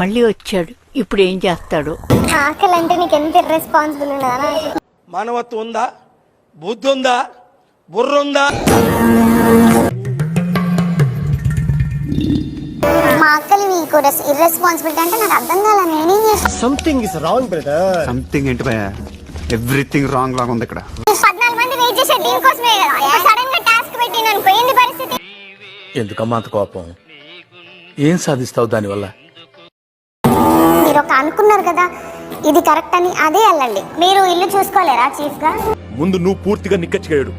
మళ్ళీ వచ్చాడు. ఇప్పుడు ఏం చేస్తాడు? ఆకలి అంటే నీకు ఎంత మానవత్వం ఉందా? బుద్ధి ఉందా? బుర్ర ఉందా? మా అక్కలి నీకు ఇర్రెస్పాన్సిబిలిటీ అంటే నాకు అర్థం కాలే నేనేం చేస్తాను something is wrong brother something ఏంటి భయ ఎవ్రీథింగ్ రాంగ్ లాగా ఉంది ఇక్కడ. పద్నాలుగు మంది వెయిట్ చేసే దీనికోసమే కదా. సడన్గా టాస్క్ పెట్టి నన్ను పోయింది పరిస్థితి? ఎందుకమ్మా అంత కోపం? ఏం సాధిస్తావు దానివల్ల? ఒక అనుకున్నారు కదా ఇది కరెక్ట్ అని అదే వెళ్ళండి మీరు ఇల్లు చూసుకోలేరా చీఫ్గా? ముందు నువ్వు పూర్తిగా నిక్కచ్చిగాడు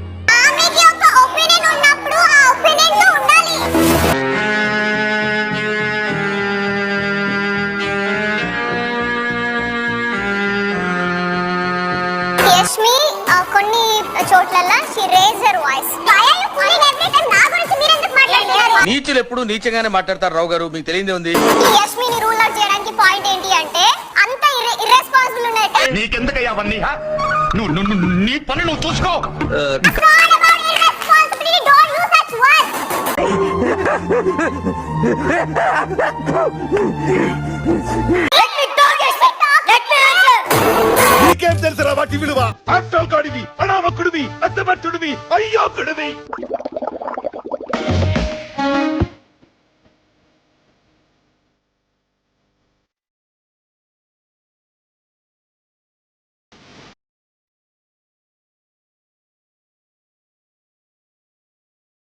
కొన్ని చోట్ల షీ రేజ్ వాయిస్ నీచులు ఎప్పుడు నీచంగానే మాట్లాడతారు రావు గారు? మీకు తెలియదే ఉంది. యష్మిని రూల్ అవుట్ చేయడానికి పాయింట్ ఏంటి అంటే అంత ఇర్రెస్పాన్సిబుల్ ఉన్నట్టు. నీకెందుకయ్యా అవన్నీ హా? నువ్వు నువ్వు- నువ్వు- నీ పని నువ్వు చూసుకో. నీకేం తెలుసురా వాటి విలువ? అనామకుడివి అద్దమట్టుడివి అయ్యోకుడివి.